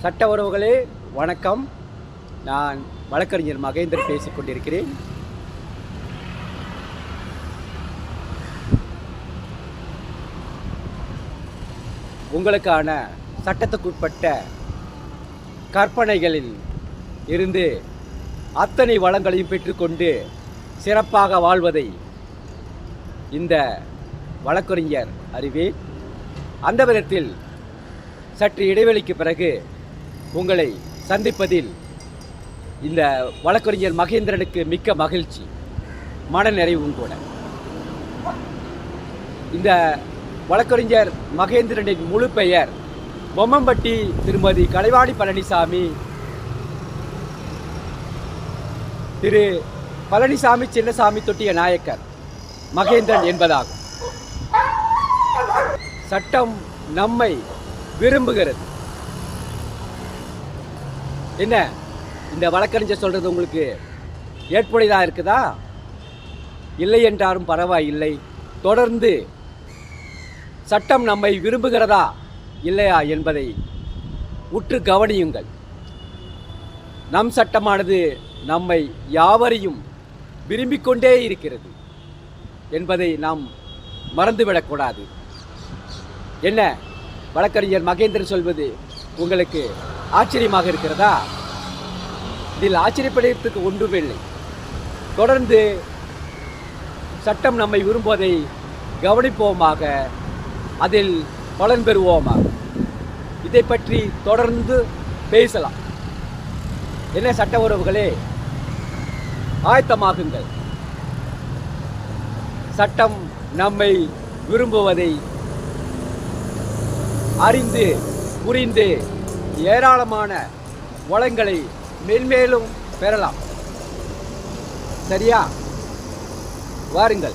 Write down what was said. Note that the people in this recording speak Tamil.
சட்ட உறவுகளே வணக்கம். நான் வழக்கறிஞர் மகேந்தர் பேசிக் கொண்டிருக்கிறேன். உங்களுக்கான சட்டத்துக்குட்பட்ட கற்பனைகளில் இருந்து அத்தனை வளங்களையும் பெற்றுக்கொண்டு சிறப்பாக வாழ்வதை இந்த வழக்கறிஞர் அறிவேன். அந்த விதத்தில் சற்று இடைவெளிக்கு பிறகு உங்களை சந்திப்பதில் இந்த வழக்கறிஞர் மகேந்திரனுக்கு மிக்க மகிழ்ச்சி. மனநிறைவும் கூட இந்த வழக்கறிஞர் மகேந்திரனின் முழு பெயர் பொம்மம்பட்டி திருமதி கலைவாணி பழனிசாமி. திரு பழனிசாமி சின்னசாமி தொட்டிய நாயக்கர் மகேந்திரன் என்பதாகும். சட்டம் நம்மை விரும்புகிறது. என்ன? இந்த வழக்கறிஞர் சொல்கிறது உங்களுக்கு ஏற்புடையதாக இருக்குதா? இல்லை என்றாலும் பரவாயில்லை. தொடர்ந்து சட்டம் நம்மை விரும்புகிறதா? இல்லையா என்பதை உற்று கவனியுங்கள். நம் சட்டமானது நம்மை யாவரையும் விரும்பிக் கொண்டே இருக்கிறது என்பதை நாம் மறந்துவிடக்கூடாது என்ன? வழக்கறிஞர் மகேந்திரன் சொல்வது உங்களுக்கு ஆச்சரியமாக இருக்கிறதா? இதில் ஆச்சரியப்படுவதற்கு ஒன்றுமில்லை தொடர்ந்து சட்டம் நம்மை விரும்புவதை கவனிப்போமாக அதில் பலன் பெறுவோமாக. இதை பற்றி தொடர்ந்து பேசலாம். என்ன சட்ட உறவுகளே? ஆயத்தமாகுங்கள். சட்டம் நம்மை விரும்புவதை அறிந்து புரிந்து ஏராளமான வளங்களை மென்மேலும் பெறலாம். சரியா? வாருங்கள்.